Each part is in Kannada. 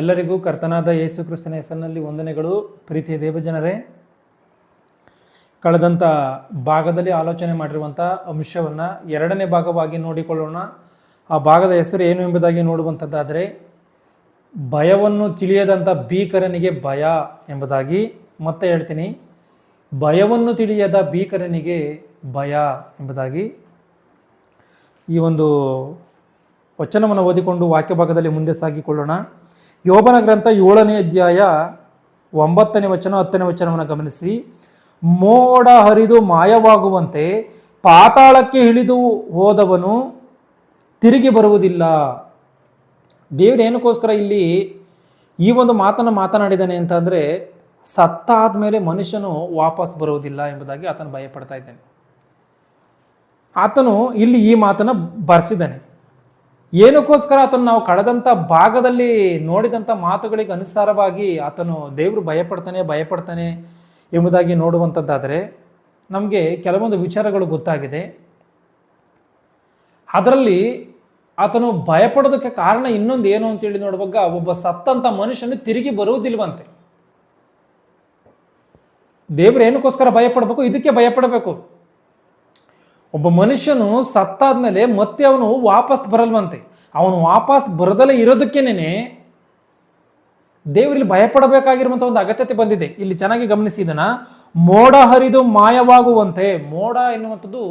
ಎಲ್ಲರಿಗೂ ಕರ್ತನಾದ ಯೇಸು ಕ್ರಿಸ್ತನ ಹೆಸರಿನಲ್ಲಿ ವಂದನೆಗಳು. ಪ್ರೀತಿಯ ದೇವಜನರೇ ಕಳೆದಂಥ ಭಾಗದಲ್ಲಿ ಆಲೋಚನೆ ಮಾಡಿರುವಂಥ ಅಂಶವನ್ನು ಎರಡನೇ ಭಾಗವಾಗಿ ನೋಡಿಕೊಳ್ಳೋಣ. ಆ ಭಾಗದ ಹೆಸರು ಏನು ಎಂಬುದಾಗಿ ನೋಡುವಂಥದ್ದಾದರೆ ಭಯವನ್ನು ತಿಳಿಯದಂಥ ಭೀಕರನಿಗೆ ಭಯ ಎಂಬುದಾಗಿ ಮತ್ತೆ ಹೇಳ್ತೀನಿ. ಭಯವನ್ನು ತಿಳಿಯದ ಭೀಕರನಿಗೆ ಭಯ ಎಂಬುದಾಗಿ ಈ ಒಂದು ವಚನವನ್ನು ಓದಿಕೊಂಡು ವಾಕ್ಯ ಭಾಗದಲ್ಲಿ ಮುಂದೆ ಸಾಗಿಕೊಳ್ಳೋಣ. ಯೋಬನ ಗ್ರಂಥ ಏಳನೇ ಅಧ್ಯಾಯ ಒಂಬತ್ತನೇ ವಚನ, ಹತ್ತನೇ ವಚನವನ್ನು ಗಮನಿಸಿ. ಮೋಡ ಹರಿದು ಮಾಯವಾಗುವಂತೆ ಪಾತಾಳಕ್ಕೆ ಇಳಿದು ಹೋದವನು ತಿರುಗಿ ಬರುವುದಿಲ್ಲ. ದೇವ್ರು ಏನಕ್ಕೋಸ್ಕರ ಇಲ್ಲಿ ಈ ಒಂದು ಮಾತನ್ನು ಮಾತನಾಡಿದ್ದಾನೆ ಅಂತಂದರೆ ಸತ್ತಾದ ಮೇಲೆ ಮನುಷ್ಯನು ವಾಪಸ್ ಬರುವುದಿಲ್ಲ ಎಂಬುದಾಗಿ ಆತನು ಭಯಪಡ್ತಾ ಇದ್ದಾನೆ. ಆತನು ಇಲ್ಲಿ ಈ ಮಾತನ್ನು ಬರೆಸಿದ್ದಾನೆ. ಏನಕ್ಕೋಸ್ಕರ ಆತನು ನಾವು ಕಳೆದಂಥ ಭಾಗದಲ್ಲಿ ನೋಡಿದಂಥ ಮಾತುಗಳಿಗೆ ಅನುಸಾರವಾಗಿ ಆತನು ದೇವರು ಭಯಪಡ್ತಾನೆ ಭಯಪಡ್ತಾನೆ ಎಂಬುದಾಗಿ ನೋಡುವಂಥದ್ದಾದರೆ ನಮಗೆ ಕೆಲವೊಂದು ವಿಚಾರಗಳು ಗೊತ್ತಾಗಿದೆ. ಅದರಲ್ಲಿ ಆತನು ಭಯಪಡೋದಕ್ಕೆ ಕಾರಣ ಇನ್ನೊಂದು ಏನು ಅಂತೇಳಿ ನೋಡುವಾಗ ಒಬ್ಬ ಸತ್ತಂಥ ಮನುಷ್ಯನು ತಿರುಗಿ ಬರುವುದಿಲ್ವಂತೆ ದೇವರು ಏನಕ್ಕೋಸ್ಕರ ಭಯಪಡಬೇಕು? ಇದಕ್ಕೆ ಭಯಪಡಬೇಕು. ಒಬ್ಬ ಮನುಷ್ಯನು ಸತ್ತಾದ್ಮೇಲೆ ಮತ್ತೆ ಅವನು ವಾಪಸ್ ಬರಲ್ವಂತೆ. ಅವನು ವಾಪಸ್ ಬರದಲ್ಲೇ ಇರೋದಕ್ಕೇನೆ ದೇವರಲ್ಲಿ ಭಯಪಡಬೇಕಾಗಿರುವಂಥ ಒಂದು ಅಗತ್ಯತೆ ಬಂದಿದೆ. ಇಲ್ಲಿ ಚೆನ್ನಾಗಿ ಗಮನಿಸಿ ಇದನ್ನ. ಮೋಡ ಹರಿದು ಮಾಯವಾಗುವಂತೆ. ಮೋಡ ಎನ್ನುವಂಥದ್ದು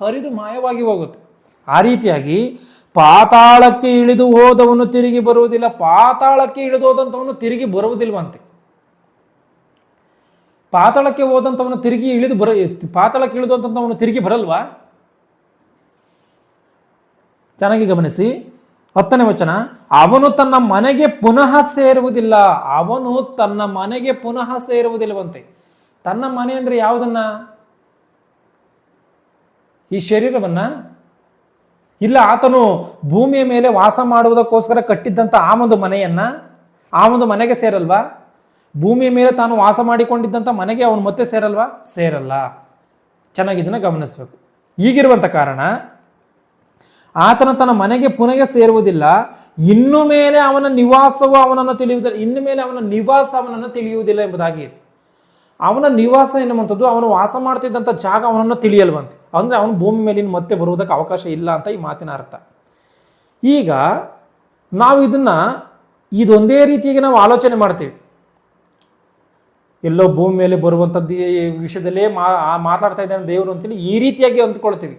ಹರಿದು ಮಾಯವಾಗಿ ಹೋಗುತ್ತೆ. ಆ ರೀತಿಯಾಗಿ ಪಾತಾಳಕ್ಕೆ ಇಳಿದು ಹೋದವನು ತಿರುಗಿ ಬರುವುದಿಲ್ಲ. ಪಾತಾಳಕ್ಕೆ ಇಳಿದು ಹೋದಂಥವನು ತಿರುಗಿ ಬರುವುದಿಲ್ವಂತೆ. ಪಾತಾಳಕ್ಕೆ ಹೋದಂಥವನು ತಿರುಗಿ ಇಳಿದು ಬರ ಪಾತಾಳಕ್ಕೆ ಇಳಿದು ಅಂತವನು ತಿರುಗಿ ಬರಲ್ವಾ? ಚೆನ್ನಾಗಿ ಗಮನಿಸಿ. ಹತ್ತನೇ ವಚನ, ಅವನು ತನ್ನ ಮನೆಗೆ ಪುನಃ ಸೇರುವುದಿಲ್ಲ, ಅವನು ತನ್ನ ಮನೆಗೆ ಪುನಃ ಸೇರುವುದಿಲ್ಲವಂತೆ. ತನ್ನ ಮನೆ ಅಂದ್ರೆ ಯಾವುದನ್ನ? ಈ ಶರೀರವನ್ನ? ಇಲ್ಲ, ಆತನು ಭೂಮಿಯ ಮೇಲೆ ವಾಸ ಮಾಡುವುದಕ್ಕೋಸ್ಕರ ಕಟ್ಟಿದ್ದಂಥ ಆ ಒಂದು ಮನೆಯನ್ನ, ಆ ಒಂದು ಮನೆಗೆ ಸೇರಲ್ವಾ? ಭೂಮಿಯ ಮೇಲೆ ತಾನು ವಾಸ ಮಾಡಿಕೊಂಡಿದ್ದಂಥ ಮನೆಗೆ ಅವನು ಮತ್ತೆ ಸೇರಲ್ವಾ? ಸೇರಲ್ಲ. ಚೆನ್ನಾಗಿ ಇದನ್ನ ಗಮನಿಸಬೇಕು. ಈಗಿರುವಂಥ ಕಾರಣ ಆತನು ತನ್ನ ಮನೆಗೆ ಪುನಃ ಸೇರುವುದಿಲ್ಲ. ಇನ್ನು ಮೇಲೆ ಅವನ ನಿವಾಸವು ಅವನನ್ನು ತಿಳಿಯುವುದಿಲ್ಲ. ಇನ್ನು ಮೇಲೆ ಅವನ ನಿವಾಸ ಅವನನ್ನು ತಿಳಿಯುವುದಿಲ್ಲ ಎಂಬುದಾಗಿ. ಅವನ ನಿವಾಸ ಎನ್ನುವಂಥದ್ದು ಅವನು ವಾಸ ಮಾಡ್ತಿದ್ದಂಥ ಜಾಗ ಅವನನ್ನು ತಿಳಿಯಲ್ವಂತೆ. ಅಂದರೆ ಅವನು ಭೂಮಿ ಮೇಲಿನ ಮತ್ತೆ ಬರುವುದಕ್ಕೆ ಅವಕಾಶ ಇಲ್ಲ ಅಂತ ಈ ಮಾತಿನ ಅರ್ಥ. ಈಗ ನಾವು ಇದನ್ನ ಇದೊಂದೇ ರೀತಿಯಾಗಿ ನಾವು ಆಲೋಚನೆ ಮಾಡ್ತೀವಿ. ಎಲ್ಲೋ ಭೂಮಿ ಮೇಲೆ ಬರುವಂಥದ್ದು ಈ ವಿಷಯದಲ್ಲೇ ಮಾತಾಡ್ತಾ ಇದ್ದಾನೆ ದೇವರು ಅಂತೇಳಿ ಈ ರೀತಿಯಾಗಿ ಅಂದ್ಕೊಳ್ತೀವಿ.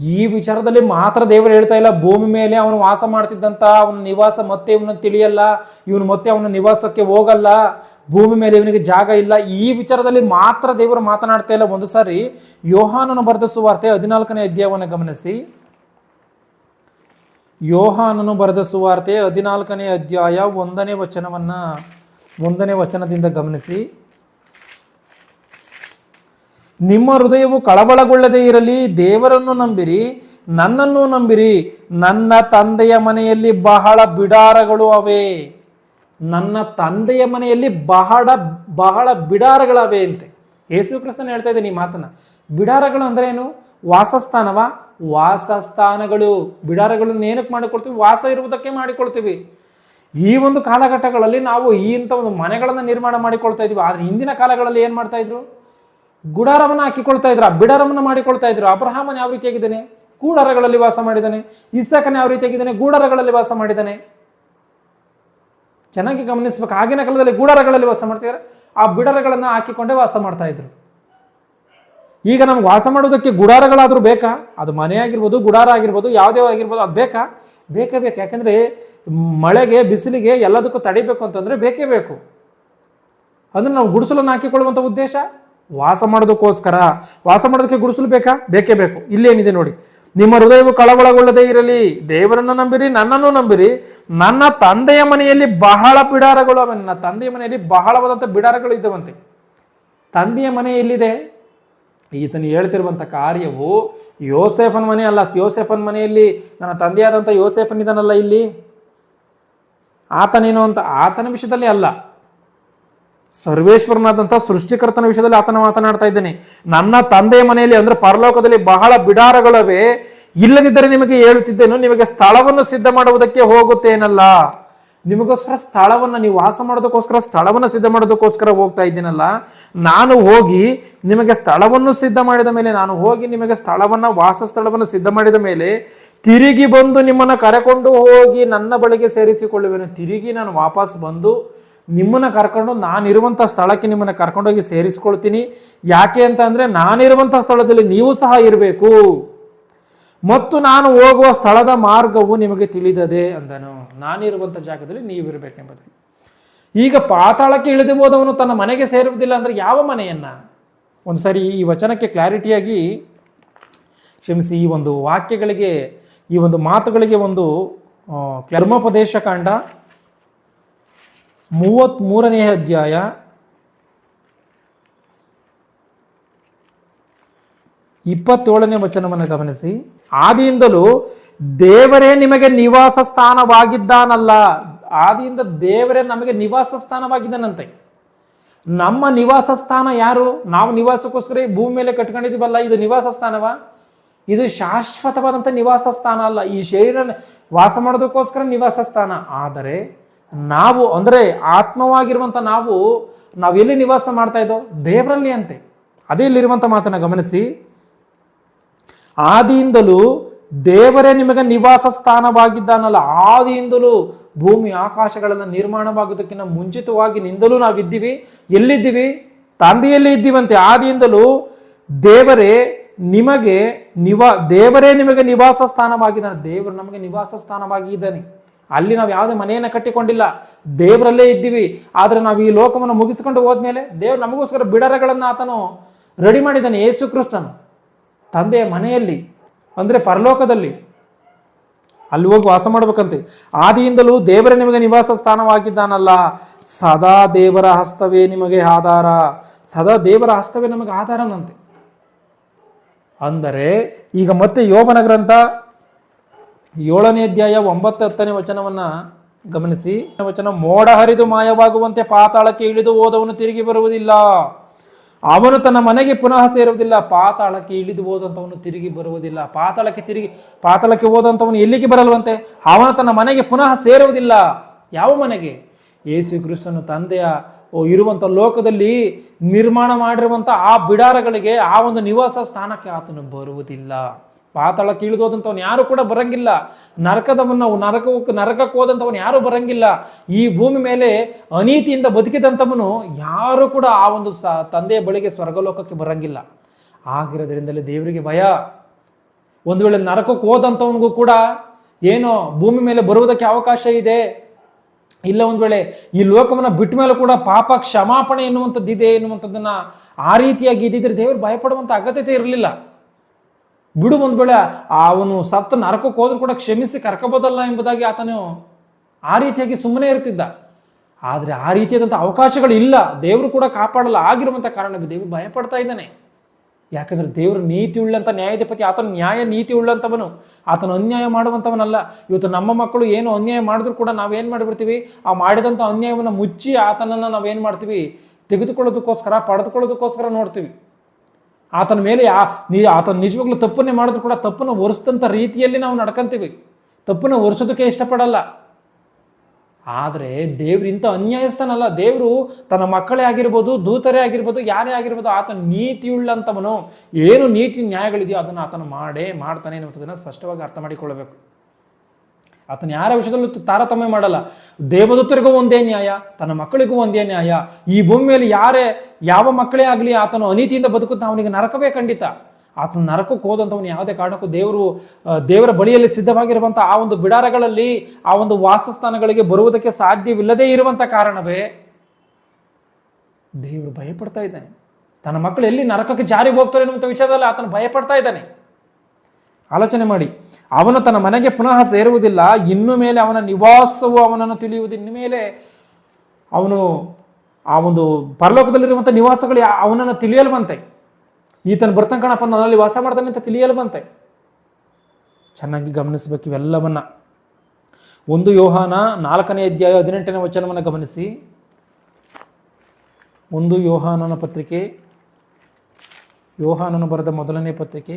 ಈ ವಿಚಾರದಲ್ಲಿ ಮಾತ್ರ ದೇವರು ಹೇಳ್ತಾ ಇಲ್ಲ, ಭೂಮಿ ಮೇಲೆ ಅವನು ವಾಸ ಮಾಡ್ತಿದ್ದಂತ, ಅವನ ನಿವಾಸ ಮತ್ತೆ ಇವನ ತಿಳಿಯಲ್ಲ, ಇವನು ಮತ್ತೆ ಅವನ ನಿವಾಸಕ್ಕೆ ಹೋಗಲ್ಲ, ಭೂಮಿ ಮೇಲೆ ಇವನಿಗೆ ಜಾಗ ಇಲ್ಲ. ಈ ವಿಚಾರದಲ್ಲಿ ಮಾತ್ರ ದೇವರು ಮಾತನಾಡ್ತಾ ಇಲ್ಲ. ಒಂದು ಸಾರಿ ಯೋಹಾನನು ಬರೆದ ಸುವಾರ್ತೆ ಹದಿನಾಲ್ಕನೇ ಅಧ್ಯಾಯವನ್ನು ಗಮನಿಸಿ. ಯೋಹಾನನು ಬರೆದ ಸುವಾರ್ತೆ ಹದಿನಾಲ್ಕನೇ ಅಧ್ಯಾಯ ಒಂದನೇ ವಚನವನ್ನ, ಒಂದನೇ ವಚನದಿಂದ ಗಮನಿಸಿ. ನಿಮ್ಮ ಹೃದಯವು ಕಳವಳಗೊಳ್ಳದೇ ಇರಲಿ, ದೇವರನ್ನು ನಂಬಿರಿ, ನನ್ನನ್ನು ನಂಬಿರಿ, ನನ್ನ ತಂದೆಯ ಮನೆಯಲ್ಲಿ ಬಹಳ ಬಿಡಾರಗಳು ಅವೆ. ನನ್ನ ತಂದೆಯ ಮನೆಯಲ್ಲಿ ಬಹಳ ಬಹಳ ಬಿಡಾರಗಳವೆ ಅಂತೆ. ಯೇಸು ಕೃಷ್ಣನ್ ಹೇಳ್ತಾ ಇದ್ದೀನಿ ಈ ಮಾತನ್ನ. ಬಿಡಾರಗಳು ಅಂದ್ರೆ ಏನು? ವಾಸಸ್ಥಾನವ? ವಾಸಸ್ಥಾನಗಳು. ಬಿಡಾರಗಳನ್ನು ಏನಕ್ಕೆ ಮಾಡಿಕೊಳ್ತೀವಿ ವಾಸ ಇರುವುದಕ್ಕೆ ಮಾಡಿಕೊಳ್ತೀವಿ ಈ ಒಂದು ಕಾಲಘಟ್ಟಗಳಲ್ಲಿ ನಾವು ಈ ಇಂಥ ಒಂದು ಮನೆಗಳನ್ನು ನಿರ್ಮಾಣ ಮಾಡಿಕೊಳ್ತಾ ಇದ್ವಿ ಆದ್ರೆ ಹಿಂದಿನ ಕಾಲಗಳಲ್ಲಿ ಏನು ಮಾಡ್ತಾ ಇದ್ರು? ಗುಡಾರವನ್ನು ಹಾಕಿಕೊಳ್ತಾ ಇದ್ರು ಬಿಡಾರವನ್ನು ಮಾಡಿಕೊಳ್ತಾ ಇದ್ರು. ಅಬ್ರಹಾಮನ್ ಯಾವ ರೀತಿಯಾಗಿದ್ದಾನೆ ಕೂಡರಗಳಲ್ಲಿ ವಾಸ ಮಾಡಿದ್ದಾನೆ. ಇಸಾಕನ ಯಾವ ರೀತಿಯಾಗಿದ್ದಾನೆ ಗೂಡಾರಗಳಲ್ಲಿ ವಾಸ ಮಾಡಿದ್ದಾನೆ. ಚೆನ್ನಾಗಿ ಗಮನಿಸ್ಬೇಕು. ಆಗಿನ ಕಾಲದಲ್ಲಿ ಗೂಡಾರಗಳಲ್ಲಿ ವಾಸ ಮಾಡ್ತಿದ್ದಾರೆ ಆ ಬಿಡಾರಗಳನ್ನು ಹಾಕಿಕೊಂಡೇ ವಾಸ ಮಾಡ್ತಾ ಇದ್ರು. ಈಗ ನಮ್ಗೆ ವಾಸ ಮಾಡೋದಕ್ಕೆ ಗುಡಾರಗಳಾದರೂ ಬೇಕಾ? ಅದು ಮನೆ ಆಗಿರ್ಬೋದು, ಗುಡಾರ ಆಗಿರ್ಬೋದು, ಯಾವುದೇ ಆಗಿರ್ಬೋದು, ಅದು ಬೇಕಾ? ಬೇಕೇ ಬೇಕು. ಯಾಕಂದ್ರೆ ಮಳೆಗೆ, ಬಿಸಿಲಿಗೆ ಎಲ್ಲದಕ್ಕೂ ತಡಿಬೇಕು ಅಂತಂದ್ರೆ ಬೇಕೇ ಬೇಕು. ಅಂದ್ರೆ ನಾವು ಗುಡಿಸಲನ್ನು ಹಾಕಿಕೊಳ್ಳುವಂಥ ಉದ್ದೇಶ? ವಾಸ ಮಾಡೋದಕ್ಕೋಸ್ಕರ ವಾಸ ಮಾಡೋದಕ್ಕೆ ಗುಡಿಸಲು ಬೇಕಾ? ಬೇಕೇ ಬೇಕು. ಇಲ್ಲೇನಿದೆ ನೋಡಿ. ನಿಮ್ಮ ಹೃದಯವು ಕಳವಳಗೊಳ್ಳದೇ ಇರಲಿ. ದೇವರನ್ನು ನಂಬಿರಿ, ನನ್ನನ್ನು ನಂಬಿರಿ. ನನ್ನ ತಂದೆಯ ಮನೆಯಲ್ಲಿ ಬಹಳ ಬಿಡಾರಗಳು ಅವೆ. ನನ್ನ ತಂದೆಯ ಮನೆಯಲ್ಲಿ ಬಹಳವಾದಂಥ ಬಿಡಾರಗಳು ಇದ್ದವಂತೆ. ತಂದೆಯ ಮನೆ ಎಲ್ಲಿದೆ? ಈತನು ಹೇಳ್ತಿರುವಂಥ ಕಾರ್ಯವು ಯೋಸೇಫನ್ ಮನೆ ಅಲ್ಲ. ಯೋಸೆಫನ್ ಮನೆಯಲ್ಲಿ ನನ್ನ ತಂದೆಯಾದಂಥ ಯೋಸೇಫನ್ ಇದನ್ನಲ್ಲ ಇಲ್ಲಿ? ಆತನೇನು ಅಂತ? ಆತನ ವಿಷಯದಲ್ಲಿ ಅಲ್ಲ. ಸರ್ವೇಶ್ವರನಾದಂಥ ಸೃಷ್ಟಿಕರ್ತನ ವಿಷಯದಲ್ಲಿ ಆತನ ಮಾತನಾಡ್ತಾ ಇದ್ದೇನೆ. ನನ್ನ ತಂದೆಯ ಮನೆಯಲ್ಲಿ ಅಂದ್ರೆ ಪರಲೋಕದಲ್ಲಿ ಬಹಳ ಬಿಡಾರಗಳವೆ. ಇಲ್ಲದಿದ್ದರೆ ನಿಮಗೆ ಹೇಳುತ್ತಿದ್ದೇನು, ನಿಮಗೆ ಸ್ಥಳವನ್ನು ಸಿದ್ಧ ಮಾಡುವುದಕ್ಕೆ ಹೋಗುತ್ತೇನಲ್ಲ? ನಿಮಗೋಸ್ಕರ ಸ್ಥಳವನ್ನು ನೀವು ವಾಸ ಮಾಡೋದಕ್ಕೋಸ್ಕರ, ಸ್ಥಳವನ್ನು ಸಿದ್ಧ ಮಾಡೋದಕ್ಕೋಸ್ಕರ ಹೋಗ್ತಾ ಇದ್ದೀನಲ್ಲ. ನಾನು ಹೋಗಿ ನಿಮಗೆ ಸ್ಥಳವನ್ನು ಸಿದ್ಧ ಮಾಡಿದ ಮೇಲೆ, ನಾನು ಹೋಗಿ ನಿಮಗೆ ಸ್ಥಳವನ್ನು ವಾಸ ಸ್ಥಳವನ್ನು ಸಿದ್ಧ ಮಾಡಿದ ಮೇಲೆ, ತಿರುಗಿ ಬಂದು ನಿಮ್ಮನ್ನು ಕರೆಕೊಂಡು ಹೋಗಿ ನನ್ನ ಬಳಿಗೆ ಸೇರಿಸಿಕೊಳ್ಳುವೆನು. ತಿರುಗಿ ನಾನು ವಾಪಸ್ ಬಂದು ನಿಮ್ಮನ್ನ ಕರ್ಕೊಂಡು ನಾನಿರುವಂಥ ಸ್ಥಳಕ್ಕೆ ನಿಮ್ಮನ್ನು ಕರ್ಕೊಂಡೋಗಿ ಸೇರಿಸ್ಕೊಳ್ತೀನಿ. ಯಾಕೆ ಅಂತ ಅಂದರೆ ನಾನಿರುವಂಥ ಸ್ಥಳದಲ್ಲಿ ನೀವು ಸಹ ಇರಬೇಕು. ಮತ್ತು ನಾನು ಹೋಗುವ ಸ್ಥಳದ ಮಾರ್ಗವು ನಿಮಗೆ ತಿಳಿದದೆ ಅಂದನು. ನಾನಿರುವಂಥ ಜಾಗದಲ್ಲಿ ನೀವಿರಬೇಕೆಂಬುದಾಗಿ ಈಗ ಪಾತಾಳಕ್ಕೆ ಇಳಿದು ಹೋದವನು ತನ್ನ ಮನೆಗೆ ಸೇರುವುದಿಲ್ಲ ಅಂದರೆ ಯಾವ ಮನೆಯನ್ನ? ಒಂದು ಸರಿ ಈ ವಚನಕ್ಕೆ ಕ್ಲಾರಿಟಿಯಾಗಿ ಕ್ಷಮಿಸಿ, ಈ ಒಂದು ವಾಕ್ಯಗಳಿಗೆ, ಈ ಒಂದು ಮಾತುಗಳಿಗೆ ಒಂದು ಕರ್ಮೋಪದೇಶ ಕಾಂಡ ಮೂವತ್ತ್ಮೂರನೇ ಅಧ್ಯಾಯ. ಇಪ್ಪತ್ತೇಳನೇ ವಚನವನ್ನು ಗಮನಿಸಿ. ಆದಿಯಿಂದಲೂ ದೇವರೇ ನಿಮಗೆ ನಿವಾಸ ಸ್ಥಾನವಾಗಿದ್ದಾನಲ್ಲ. ಆದಿಯಿಂದ ದೇವರೇ ನಮಗೆ ನಿವಾಸ ಸ್ಥಾನವಾಗಿದ್ದಾನಂತೆ. ನಮ್ಮ ನಿವಾಸ ಸ್ಥಾನ ಯಾರು? ನಾವು ನಿವಾಸಕ್ಕೋಸ್ಕರ ಈ ಭೂಮಿ ಮೇಲೆ ಕಟ್ಕೊಂಡಿದ್ದೀವಲ್ಲ, ಇದು ನಿವಾಸ ಸ್ಥಾನವ? ಇದು ಶಾಶ್ವತವಾದಂಥ ನಿವಾಸ ಸ್ಥಾನ ಅಲ್ಲ. ಈ ಶರೀರ ವಾಸ ಮಾಡೋದಕ್ಕೋಸ್ಕರ ನಿವಾಸ ಸ್ಥಾನ. ಆದರೆ ನಾವು ಅಂದರೆ ಆತ್ಮವಾಗಿರುವಂಥ ನಾವು ನಾವೆಲ್ಲಿ ನಿವಾಸ ಮಾಡ್ತಾ ಇದ್ದೋ ದೇವರಲ್ಲಿ ಅಂತೆ. ಅದೇ ಇಲ್ಲಿರುವಂಥ ಮಾತನ್ನು ಗಮನಿಸಿ. ಆದಿಯಿಂದಲೂ ದೇವರೇ ನಿಮಗೆ ನಿವಾಸ ಸ್ಥಾನವಾಗಿದ್ದಾನಲ್ಲ. ಆದಿಯಿಂದಲೂ ಭೂಮಿ ಆಕಾಶಗಳನ್ನು ನಿರ್ಮಾಣವಾಗುವುದಕ್ಕಿಂತ ಮುಂಚಿತವಾಗಿ ನಿಂದಲೂ ನಾವಿದ್ದೀವಿ. ಎಲ್ಲಿದ್ದೀವಿ? ತಂದೆಯಲ್ಲಿ ಇದ್ದೀವಂತೆ. ಆದಿಯಿಂದಲೂ ದೇವರೇ ನಿಮಗೆ ನಿವಾ ದೇವರೇ ನಿಮಗೆ ನಿವಾಸ ಸ್ಥಾನವಾಗಿದ್ದಾನೆ. ದೇವರು ನಮಗೆ ನಿವಾಸ ಸ್ಥಾನವಾಗಿದ್ದಾನೆ ಅಲ್ಲಿ ನಾವು ಯಾವುದೇ ಮನೆಯನ್ನು ಕಟ್ಟಿಕೊಂಡಿಲ್ಲ. ದೇವರಲ್ಲೇ ಇದ್ದೀವಿ. ಆದರೆ ನಾವು ಈ ಲೋಕವನ್ನು ಮುಗಿಸ್ಕೊಂಡು ಹೋದ್ಮೇಲೆ ದೇವ್ರು ನಮಗೋಸ್ಕರ ಬಿಡರಗಳನ್ನು ಆತನು ರೆಡಿ ಮಾಡಿದ್ದಾನೆ, ಯೇಸು ಕ್ರಿಸ್ತನು. ತಂದೆಯ ಮನೆಯಲ್ಲಿ, ಅಂದರೆ ಪರಲೋಕದಲ್ಲಿ. ಅಲ್ಲಿ ಹೋಗಿ ವಾಸ ಮಾಡ್ಬೇಕಂತೆ. ಆದಿಯಿಂದಲೂ ದೇವರೇ ನಿಮಗೆ ನಿವಾಸ ಸ್ಥಾನವಾಗಿದ್ದಾನಲ್ಲ. ಸದಾ ದೇವರ ಹಸ್ತವೇ ನಿಮಗೆ ಆಧಾರ. ಸದಾ ದೇವರ ಹಸ್ತವೇ ನಮಗೆ ಆಧಾರನಂತೆ. ಅಂದರೆ ಈಗ ಮತ್ತೆ ಯೋಬನ ಗ್ರಂಥ ಏಳನೇ ಅಧ್ಯಾಯ ಒಂಬತ್ತು ಹತ್ತನೇ ವಚನವನ್ನ ಗಮನಿಸಿ. ವಚನ ಮೋಡ ಹರಿದು ಮಾಯವಾಗುವಂತೆ ಪಾತಾಳಕ್ಕೆ ಇಳಿದು ಹೋದವನು ತಿರುಗಿ ಬರುವುದಿಲ್ಲ. ಅವನು ತನ್ನ ಮನೆಗೆ ಪುನಃ ಸೇರುವುದಿಲ್ಲ. ಪಾತಾಳಕ್ಕೆ ಇಳಿದು ಹೋದಂಥವನು ತಿರುಗಿ ಬರುವುದಿಲ್ಲ. ಪಾತಾಳಕ್ಕೆ ತಿರುಗಿ, ಪಾತಾಳಕ್ಕೆ ಹೋದಂಥವನು ಎಲ್ಲಿಗೆ ಬರಲ್ವಂತೆ? ಅವನು ತನ್ನ ಮನೆಗೆ ಪುನಃ ಸೇರುವುದಿಲ್ಲ. ಯಾವ ಮನೆಗೆ? ಯೇಸು ಕ್ರಿಸ್ತನು ತಂದೆಯ ಇರುವಂಥ ಲೋಕದಲ್ಲಿ ನಿರ್ಮಾಣ ಮಾಡಿರುವಂಥ ಆ ಬಿಡಾರಗಳಿಗೆ ಆ ಒಂದು ನಿವಾಸ ಸ್ಥಾನಕ್ಕೆ ಆತನು ಬರುವುದಿಲ್ಲ. ಪಾತಾಳಕ್ಕೆ ಇಳಿದೋದಂಥವನು ಯಾರು ಕೂಡ ಬರಂಗಿಲ್ಲ. ನರಕದವನ್ನ ನರಕಕ್ಕೆ ನರಕಕ್ಕೆ ಹೋದಂಥವನು ಯಾರು ಬರಂಗಿಲ್ಲ. ಈ ಭೂಮಿ ಮೇಲೆ ಅನೀತಿಯಿಂದ ಬದುಕಿದಂಥವನು ಯಾರು ಕೂಡ ಆ ಒಂದು ಸ ತಂದೆಯ ಬಳಿಗೆ ಸ್ವರ್ಗಲೋಕಕ್ಕೆ ಬರಂಗಿಲ್ಲ. ಆಗಿರೋದ್ರಿಂದಲೇ ದೇವರಿಗೆ ಭಯ. ಒಂದು ವೇಳೆ ನರಕಕ್ಕೆ ಹೋದಂಥವನಿಗೂ ಕೂಡ ಏನೋ ಭೂಮಿ ಮೇಲೆ ಬರುವುದಕ್ಕೆ ಅವಕಾಶ ಇದೆ. ಇಲ್ಲ ಒಂದು ವೇಳೆ ಈ ಲೋಕವನ್ನು ಬಿಟ್ಟ ಮೇಲೆ ಕೂಡ ಪಾಪ ಕ್ಷಮಾಪಣೆ ಎನ್ನುವಂಥದ್ದಿದೆ ಎನ್ನುವಂಥದ್ದನ್ನು ಆ ರೀತಿಯಾಗಿ ಇದ್ದಿದ್ರೆ ದೇವರು ಭಯಪಡುವಂಥ ಅಗತ್ಯತೆ ಇರಲಿಲ್ಲ. ಬಿಡು ಒಂದು ಬೆಳೆ ಅವನು ಸತ್ತು ನರಕಕ್ಕೆ ಹೋದ್ರೂ ಕೂಡ ಕ್ಷಮಿಸಿ ಕರ್ಕೋಬೋದಲ್ಲ ಎಂಬುದಾಗಿ ಆತನು ಆ ರೀತಿಯಾಗಿ ಸುಮ್ಮನೆ ಇರ್ತಿದ್ದ. ಆದರೆ ಆ ರೀತಿಯಾದಂಥ ಅವಕಾಶಗಳು ಇಲ್ಲ. ದೇವರು ಕೂಡ ಕಾಪಾಡಲ್ಲ. ಆಗಿರುವಂಥ ಕಾರಣ ದೇವರು ಭಯಪಡ್ತಾ ಇದ್ದಾನೆ. ಯಾಕಂದ್ರೆ ದೇವರು ನೀತಿ ಉಳ್ಳಂಥ ನ್ಯಾಯಾಧಿಪತಿ, ಆತನು ನ್ಯಾಯ ನೀತಿ ಉಳ್ಳಂಥವನು ಆತನು ಅನ್ಯಾಯ ಮಾಡುವಂಥವನಲ್ಲ ಇವತ್ತು ನಮ್ಮ ಮಕ್ಕಳು ಏನು ಅನ್ಯಾಯ ಮಾಡಿದ್ರು ಕೂಡ ನಾವೇನು ಮಾಡಿಬಿಡ್ತೀವಿ? ಆ ಮಾಡಿದಂಥ ಅನ್ಯಾಯವನ್ನು ಮುಚ್ಚಿ ಆತನನ್ನು ನಾವೇನು ಮಾಡ್ತೀವಿ? ತೆಗೆದುಕೊಳ್ಳೋದಕ್ಕೋಸ್ಕರ, ಪಡೆದುಕೊಳ್ಳೋದಕ್ಕೋಸ್ಕರ ನೋಡ್ತೀವಿ. ಆತನ ಮೇಲೆ ಆ ನೀ ಆತನ ನಿಜವಾಗ್ಲೂ ತಪ್ಪನ್ನೇ ಮಾಡಿದ್ರು ಕೂಡ ತಪ್ಪನ್ನು ಒರೆಸಿದಂಥ ರೀತಿಯಲ್ಲಿ ನಾವು ನಡ್ಕಂತೀವಿ. ತಪ್ಪನ್ನು ಒರೆಸೋದಕ್ಕೆ ಇಷ್ಟಪಡಲ್ಲ. ಆದರೆ ದೇವ್ರು ಇಂಥ ಅನ್ಯಾಯಸ್ಥನಲ್ಲ. ದೇವರು ತನ್ನ ಮಕ್ಕಳೇ ಆಗಿರ್ಬೋದು, ದೂತರೇ ಆಗಿರ್ಬೋದು, ಯಾರೇ ಆಗಿರ್ಬೋದು ಆತನ ನೀತಿಯುಳ್ಳಂಥವನು ಏನು ನೀತಿ ನ್ಯಾಯಗಳಿದೆಯೋ ಅದನ್ನು ಆತನು ಮಾಡೇ ಮಾಡ್ತಾನೆ ಅನ್ನುವಂಥದ್ದನ್ನು ಸ್ಪಷ್ಟವಾಗಿ ಅರ್ಥ ಮಾಡಿಕೊಳ್ಳಬೇಕು. ಆತನ ಯಾರ ವಿಷಯದಲ್ಲೂ ತಾರತಮ್ಯ ಮಾಡಲ್ಲ. ದೇವದತ್ತರಿಗೂ ಒಂದೇ ನ್ಯಾಯ, ತನ್ನ ಮಕ್ಕಳಿಗೂ ಒಂದೇ ನ್ಯಾಯ. ಈ ಭೂಮಿಯಲ್ಲಿ ಯಾರೇ, ಯಾವ ಮಕ್ಕಳೇ ಆಗಲಿ ಆತನು ಅನೀತಿಯಿಂದ ಬದುಕುತ್ತಾ ಅವನಿಗೆ ನರಕವೇ ಖಂಡಿತ. ಆತನ ನರಕಕ್ಕೆ ಹೋದಂಥವನು ಯಾವುದೇ ಕಾರಣಕ್ಕೂ ದೇವರು ದೇವರ ಬಳಿಯಲ್ಲಿ ಸಿದ್ಧವಾಗಿರುವಂಥ ಆ ಒಂದು ಬಿಡಾರಗಳಲ್ಲಿ, ಆ ಒಂದು ವಾಸಸ್ಥಾನಗಳಿಗೆ ಬರುವುದಕ್ಕೆ ಸಾಧ್ಯವಿಲ್ಲದೇ ಇರುವಂಥ ಕಾರಣವೇ ದೇವರು ಭಯಪಡ್ತಾ ಇದ್ದಾನೆ. ತನ್ನ ಮಕ್ಕಳು ಎಲ್ಲಿ ನರಕಕ್ಕೆ ಜಾರಿ ಹೋಗ್ತಾರೆ ಅನ್ನುವಂಥ ವಿಚಾರದಲ್ಲಿ ಆತನು ಭಯಪಡ್ತಾ ಇದ್ದಾನೆ. ಆಲೋಚನೆ ಮಾಡಿ. ಅವನು ತನ್ನ ಮನೆಗೆ ಪುನಃ ಸೇರುವುದಿಲ್ಲ, ಇನ್ನು ಮೇಲೆ ಅವನ ನಿವಾಸವು ಅವನನ್ನು ತಿಳಿಯುವುದು, ಇನ್ನು ಮೇಲೆ ಅವನು ಆ ಒಂದು ಪರಲೋಕದಲ್ಲಿರುವಂಥ ನಿವಾಸಗಳು ಅವನನ್ನು ತಿಳಿಯಲ್ವಂತೆ. ಈತನು ಈತನ ಕಣಪ್ಪ ನನ್ನಲ್ಲಿ ವಾಸ ಮಾಡ್ತಾನೆ ಅಂತ ತಿಳಿಯಲು ಬಂತೆ ಚೆನ್ನಾಗಿ ಗಮನಿಸಬೇಕು ಇವೆಲ್ಲವನ್ನ. ಒಂದು ಯೋಹಾನ ನಾಲ್ಕನೇ ಅಧ್ಯಾಯ ಹದಿನೆಂಟನೇ ವಚನವನ್ನು ಗಮನಿಸಿ. ಒಂದು ಯೋಹಾನನ ಪತ್ರಿಕೆ, ಯೋಹಾನನು ಬರೆದ ಮೊದಲನೇ ಪತ್ರಿಕೆ.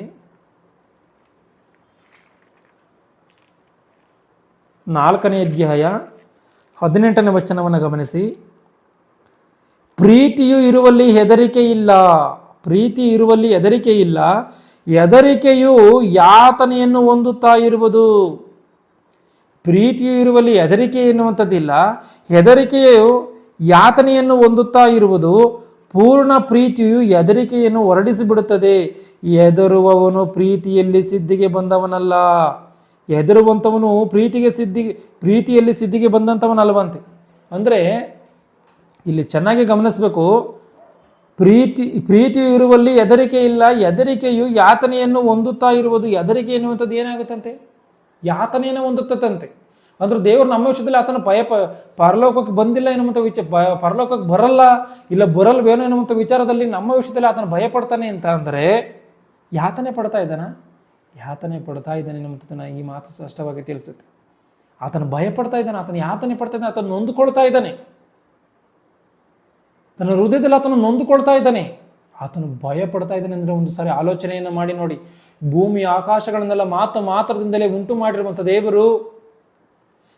ನಾಲ್ಕನೇ ಅಧ್ಯಾಯ ಹದಿನೆಂಟನೇ ವಚನವನ್ನು ಗಮನಿಸಿ. ಪ್ರೀತಿಯು ಇರುವಲ್ಲಿ ಹೆದರಿಕೆ ಇಲ್ಲ. ಪ್ರೀತಿ ಇರುವಲ್ಲಿ ಹೆದರಿಕೆ ಇಲ್ಲ. ಹೆದರಿಕೆಯು ಯಾತನೆಯನ್ನು ಹೊಂದುತ್ತಾ ಇರುವುದು. ಪ್ರೀತಿಯು ಇರುವಲ್ಲಿ ಹೆದರಿಕೆ ಎನ್ನುವಂಥದ್ದಿಲ್ಲ. ಹೆದರಿಕೆಯು ಯಾತನೆಯನ್ನು ಹೊಂದುತ್ತಾ ಇರುವುದು. ಪೂರ್ಣ ಪ್ರೀತಿಯು ಹೆದರಿಕೆಯನ್ನು ಹೊರಡಿಸಿಬಿಡುತ್ತದೆ. ಹೆದರುವವನು ಪ್ರೀತಿಯಲ್ಲಿ ಸಿದ್ಧಿಗೆ ಬಂದವನಲ್ಲ. ಹೆದರುವಂಥವನು ಪ್ರೀತಿಗೆ ಸಿದ್ಧಿ, ಪ್ರೀತಿಯಲ್ಲಿ ಸಿದ್ಧಿಗೆ ಬಂದಂಥವನಲ್ವಂತೆ ಅಂದರೆ ಇಲ್ಲಿ ಚೆನ್ನಾಗಿ ಗಮನಿಸಬೇಕು. ಪ್ರೀತಿ, ಪ್ರೀತಿಯು ಇರುವಲ್ಲಿ ಹೆದರಿಕೆ ಇಲ್ಲ, ಹೆದರಿಕೆಯು ಯಾತನೆಯನ್ನು ಹೊಂದುತ್ತಾ ಇರುವುದು, ಹೆದರಿಕೆ ಎನ್ನುವಂಥದ್ದು ಏನಾಗುತ್ತಂತೆ? ಯಾತನೆಯನ್ನು ಹೊಂದುತ್ತಂತೆ. ಅಂದ್ರೆ ದೇವರು ನಮ್ಮ ವಿಷಯದಲ್ಲಿ ಆತನ ಭಯ ಪರಲೋಕಕ್ಕೆ ಬಂದಿಲ್ಲ ಎನ್ನುವಂಥ ವಿಚಾರ ಪರಲೋಕಕ್ಕೆ ಬರಲ್ಲ, ಇಲ್ಲ ಬರಲ್ವೇನೋ ಎನ್ನುವಂಥ ವಿಚಾರದಲ್ಲಿ ನಮ್ಮ ವಿಷಯದಲ್ಲಿ ಆತನ ಭಯ ಪಡ್ತಾನೆ ಅಂತ ಅಂದರೆ ಯಾತನೆ ಪಡ್ತಾ ಇದ್ದಾನ? ಯಾತನೆ ಪಡ್ತಾ ಇದ್ದಾನೆ ಎನ್ನುವಂಥದ್ದನ್ನು ಈ ಮಾತು ಸ್ಪಷ್ಟವಾಗಿ ತಿಳಿಸುತ್ತೆ. ಆತನು ಭಯ ಪಡ್ತಾ ಇದ್ದಾನೆ, ಆತನು ಯಾತನೆ ಪಡ್ತಾ ಇದ್ದಾನೆ, ಆತನು ನೊಂದುಕೊಳ್ತಾ ಇದ್ದಾನೆ. ತನ್ನ ಹೃದಯದಲ್ಲಿ ಆತನು ನೊಂದುಕೊಳ್ತಾ ಇದ್ದಾನೆ. ಆತನು ಭಯ ಪಡ್ತಾ ಇದ್ದಾನೆ ಅಂದರೆ ಒಂದು ಸಾರಿ ಆಲೋಚನೆಯನ್ನು ಮಾಡಿ ನೋಡಿ. ಭೂಮಿ ಆಕಾಶಗಳನ್ನೆಲ್ಲ ಮಾತು ಮಾತ್ರದಿಂದಲೇ ಉಂಟು ಮಾಡಿರುವಂಥ ದೇವರು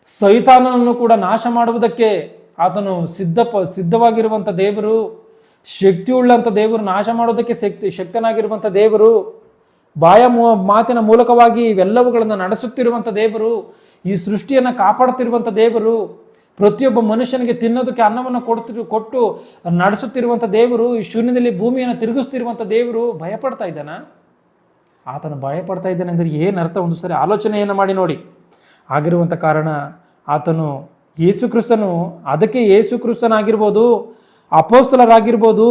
ಸೈತಾನನನ್ನು ಕೂಡ ನಾಶ ಮಾಡುವುದಕ್ಕೆ ಆತನು ಸಿದ್ಧ ಸಿದ್ಧವಾಗಿರುವಂಥ ದೇವರು ಶಕ್ತಿಯುಳ್ಳಂಥ ದೇವರು ನಾಶ ಮಾಡೋದಕ್ಕೆ ಶಕ್ತಿ, ಶಕ್ತನಾಗಿರುವಂಥ ದೇವರು ಬಾಯ ಮಾತಿನ ಮೂಲಕವಾಗಿ ಇವೆಲ್ಲವುಗಳನ್ನು ನಡೆಸುತ್ತಿರುವಂಥ ದೇವರು, ಈ ಸೃಷ್ಟಿಯನ್ನು ಕಾಪಾಡುತ್ತಿರುವಂಥ ದೇವರು, ಪ್ರತಿಯೊಬ್ಬ ಮನುಷ್ಯನಿಗೆ ತಿನ್ನೋದಕ್ಕೆ ಅನ್ನವನ್ನು ಕೊಡ್ತಿರು, ಕೊಟ್ಟು ನಡೆಸುತ್ತಿರುವಂಥ ದೇವರು, ಈ ಶೂನ್ಯದಲ್ಲಿ ಭೂಮಿಯನ್ನು ತಿರುಗಿಸ್ತಿರುವಂಥ ದೇವರು ಭಯಪಡ್ತಾ ಇದ್ದಾನ? ಆತನು ಭಯಪಡ್ತಾ ಇದ್ದಾನೆ ಅಂದರೆ ಏನು ಅರ್ಥ? ಒಂದು ಸರಿ ಆಲೋಚನೆಯನ್ನು ಮಾಡಿ ನೋಡಿ. ಆಗಿರುವಂಥ ಕಾರಣ ಆತನು ಯೇಸುಕ್ರಿಸ್ತನು ಅದಕ್ಕೆ ಯೇಸುಕ್ರಿಸ್ತನಾಗಿರ್ಬೋದು ಅಪೋಸ್ತಲರಾಗಿರ್ಬೋದು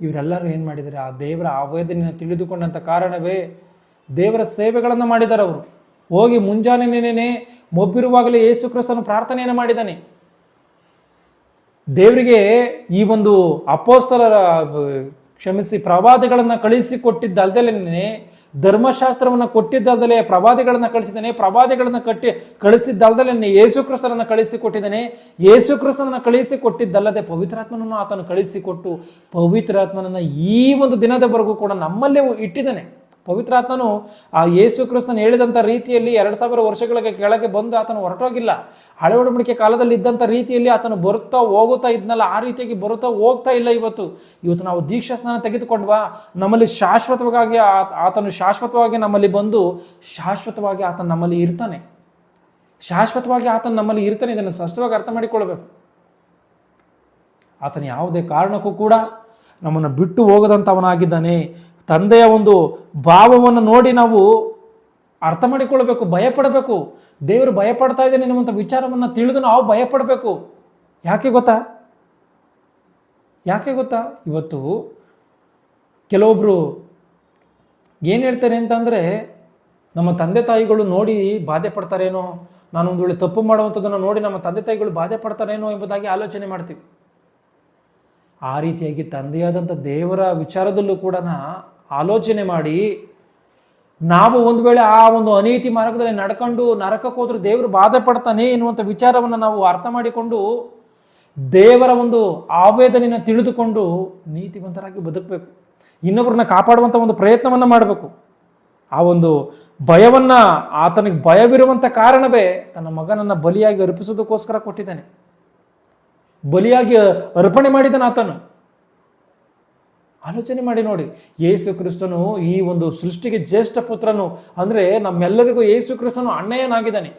ಇವರೆಲ್ಲರೂ ಏನು ಮಾಡಿದ್ದಾರೆ? ಆ ದೇವರ ಆವೇದನೆಯನ್ನು ತಿಳಿದುಕೊಂಡಂಥ ಕಾರಣವೇ ದೇವರ ಸೇವೆಗಳನ್ನು ಮಾಡಿದ್ದಾರೆ ಅವರು. ಹೋಗಿ ಮುಂಜಾನೆನೇನೆ ಮೊಬ್ಬಿರುವಾಗಲೇ ಯೇಸು ಕ್ರಿಸ್ತನು ಪ್ರಾರ್ಥನೆಯನ್ನು ಮಾಡಿದ್ದಾನೆ. ದೇವರಿಗೆ ಈ ಒಂದು ಅಪೋಸ್ತಲರ ಕ್ಷಮಿಸಿ ಪ್ರವಾದಗಳನ್ನು ಕಳಿಸಿ ಕೊಟ್ಟಿದ್ದಲ್ದಲೇ ಧರ್ಮಶಾಸ್ತ್ರವನ್ನು ಕೊಟ್ಟಿದ್ದಲ್ದಲೇ, ಪ್ರವಾದಿಗಳನ್ನು ಕಳಿಸಿದ್ದಾನೆ, ಪ್ರವಾದಿಗಳನ್ನು ಕಟ್ಟಿ ಕಳಿಸಿದ್ದಲ್ದಲೇ ಯೇಸು ಕಳಿಸಿ ಕೊಟ್ಟಿದ್ದಾನೆ ಯೇಸು ಕ್ರಿಸ್ತನನ್ನು ಕಳಿಸಿ ಕೊಟ್ಟಿದ್ದಲ್ಲದೆ ಪವಿತ್ರಾತ್ಮನನ್ನು ಆತನು ಕಳಿಸಿಕೊಟ್ಟು ಪವಿತ್ರಾತ್ಮನನ್ನು ಈ ಒಂದು ದಿನದವರೆಗೂ ಕೂಡ ನಮ್ಮಲ್ಲೇ ಇಟ್ಟಿದ್ದಾನೆ. ಪವಿತ್ರಾತ್ಮನು ಆ ಯೇಸು ಕ್ರಿಸ್ತನ್ ಹೇಳಿದಂಥ ರೀತಿಯಲ್ಲಿ ಎರಡು ಸಾವಿರ ವರ್ಷಗಳಿಗೆ ಕೆಳಗೆ ಬಂದು ಆತನು ಹೊರಟೋಗಿಲ್ಲ. ಹಳೆ ಒಡಂಬಡಿಕೆ ಕಾಲದಲ್ಲಿ ಇದ್ದಂಥ ರೀತಿಯಲ್ಲಿ ಆತನು ಬರುತ್ತಾ ಹೋಗುತ್ತಾ ಇದ್ನಲ್ಲ, ಆ ರೀತಿಯಾಗಿ ಬರುತ್ತಾ ಹೋಗ್ತಾ ಇಲ್ಲ ಇವತ್ತು. ಇವತ್ತು ನಾವು ದೀಕ್ಷಾ ಸ್ನಾನ ತೆಗೆದುಕೊಂಡ್ವಾ ನಮ್ಮಲ್ಲಿ ಶಾಶ್ವತವಾಗಿ ಆತನು ಶಾಶ್ವತವಾಗಿ ನಮ್ಮಲ್ಲಿ ಬಂದು ಶಾಶ್ವತವಾಗಿ ಆತನು ನಮ್ಮಲ್ಲಿ ಇರ್ತಾನೆ. ಶಾಶ್ವತವಾಗಿ ಆತನು ನಮ್ಮಲ್ಲಿ ಇರ್ತಾನೆ, ಇದನ್ನು ಸ್ಪಷ್ಟವಾಗಿ ಅರ್ಥ ಮಾಡಿಕೊಳ್ಬೇಕು. ಆತನು ಯಾವುದೇ ಕಾರಣಕ್ಕೂ ಕೂಡ ನಮ್ಮನ್ನು ಬಿಟ್ಟು ಹೋಗದಂಥವನಾಗಿದ್ದಾನೆ ತಂದೆಯ ಒಂದು ಭಾವವನ್ನು ನೋಡಿ ನಾವು ಅರ್ಥ ಮಾಡಿಕೊಳ್ಬೇಕು, ಭಯಪಡಬೇಕು. ದೇವರು ಭಯಪಡ್ತಾ ಇದ್ದಾನೆ ಎನ್ನುವಂಥ ವಿಚಾರವನ್ನು ತಿಳಿದು ನಾವು ಭಯಪಡಬೇಕು. ಯಾಕೆ ಗೊತ್ತಾ? ಯಾಕೆ ಗೊತ್ತಾ? ಇವತ್ತು ಕೆಲವೊಬ್ಬರು ಏನು ಹೇಳ್ತಾರೆ ಅಂತಂದರೆ, ನಮ್ಮ ತಂದೆ ತಾಯಿಗಳು ನೋಡಿ ಬಾಧೆ ಪಡ್ತಾರೇನೋ, ನಾನು ಒಂದು ವೇಳೆ ತಪ್ಪು ಮಾಡುವಂಥದ್ದನ್ನು ನೋಡಿ ನಮ್ಮ ತಂದೆ ತಾಯಿಗಳು ಬಾಧೆ ಪಡ್ತಾರೇನೋ ಎಂಬುದಾಗಿ ಆಲೋಚನೆ ಮಾಡ್ತೀವಿ. ಆ ರೀತಿಯಾಗಿ ತಂದೆಯಾದಂಥ ದೇವರ ವಿಚಾರದಲ್ಲೂ ಕೂಡ ಆಲೋಚನೆ ಮಾಡಿ, ನಾವು ಒಂದು ವೇಳೆ ಆ ಒಂದು ಅನೀತಿ ಮಾರ್ಗದಲ್ಲಿ ನಡ್ಕೊಂಡು ನರಕಕ್ಕೆ ಹೋದ್ರೆ ದೇವರು ಬಾಧೆ ಪಡ್ತಾನೆ ಎನ್ನುವಂಥ ವಿಚಾರವನ್ನು ನಾವು ಅರ್ಥ ಮಾಡಿಕೊಂಡು ದೇವರ ಒಂದು ಆವೇದನೆಯನ್ನು ತಿಳಿದುಕೊಂಡು ನೀತಿವಂತರಾಗಿ ಬದುಕಬೇಕು. ಇನ್ನೊಬ್ಬರನ್ನ ಕಾಪಾಡುವಂಥ ಒಂದು ಪ್ರಯತ್ನವನ್ನು ಮಾಡಬೇಕು. ಆ ಒಂದು ಭಯವನ್ನು, ಆತನಿಗೆ ಭಯವಿರುವಂಥ ಕಾರಣವೇ ತನ್ನ ಮಗನನ್ನು ಬಲಿಯಾಗಿ ಅರ್ಪಿಸೋದಕ್ಕೋಸ್ಕರ ಕೊಟ್ಟಿದ್ದಾನೆ. ಬಲಿಯಾಗಿ ಅರ್ಪಣೆ ಮಾಡಿದ್ದಾನೆ ಆತನು. ಆಲೋಚನೆ ಮಾಡಿ ನೋಡಿ. ಯೇಸು ಕ್ರಿಸ್ತನು ಈ ಒಂದು ಸೃಷ್ಟಿಗೆ ಜ್ಯೇಷ್ಠ ಪುತ್ರನು. ಅಂದರೆ ನಮ್ಮೆಲ್ಲರಿಗೂ ಯೇಸು ಕ್ರಿಸ್ತನು ಅಣ್ಣಯ್ಯನಾಗಿದ್ದಾನೆ.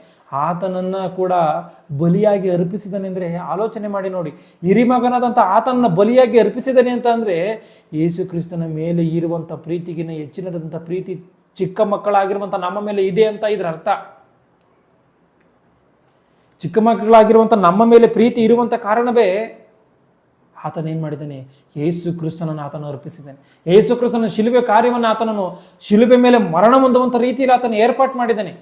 ಆತನನ್ನು ಕೂಡ ಬಲಿಯಾಗಿ ಅರ್ಪಿಸಿದ್ದಾನೆ ಅಂದರೆ ಆಲೋಚನೆ ಮಾಡಿ ನೋಡಿ. ಹಿರಿಮಗನಾದಂಥ ಆತನನ್ನು ಬಲಿಯಾಗಿ ಅರ್ಪಿಸಿದ್ದಾನೆ ಅಂತ ಅಂದರೆ ಯೇಸು ಕ್ರಿಸ್ತನ ಮೇಲೆ ಇರುವಂಥ ಪ್ರೀತಿಗಿನ ಹೆಚ್ಚಿನದಂಥ ಪ್ರೀತಿ ಚಿಕ್ಕ ಮಕ್ಕಳಾಗಿರುವಂಥ ನಮ್ಮ ಮೇಲೆ ಇದೆ ಅಂತ ಇದರ ಅರ್ಥ. ಚಿಕ್ಕ ಮಕ್ಕಳಾಗಿರುವಂಥ ನಮ್ಮ ಮೇಲೆ ಪ್ರೀತಿ ಇರುವಂಥ ಕಾರಣವೇ ಆತನ ಏನು ಮಾಡಿದ್ದಾನೆ? ಯೇಸು ಕ್ರಿಸ್ತನನ್ನು ಆತನು ಅರ್ಪಿಸಿದ್ದಾನೆ. ಯೇಸು ಕ್ರಿಸ್ತನ ಶಿಲುಬೆ ಕಾರ್ಯವನ್ನು ಆತನನ್ನು ಶಿಲುಬೆ ಮೇಲೆ ಮರಣ ಹೊಂದುವಂಥ ರೀತಿಯಲ್ಲಿ ಆತನು ಏರ್ಪಾಟ್ ಮಾಡಿದ್ದಾನೆ.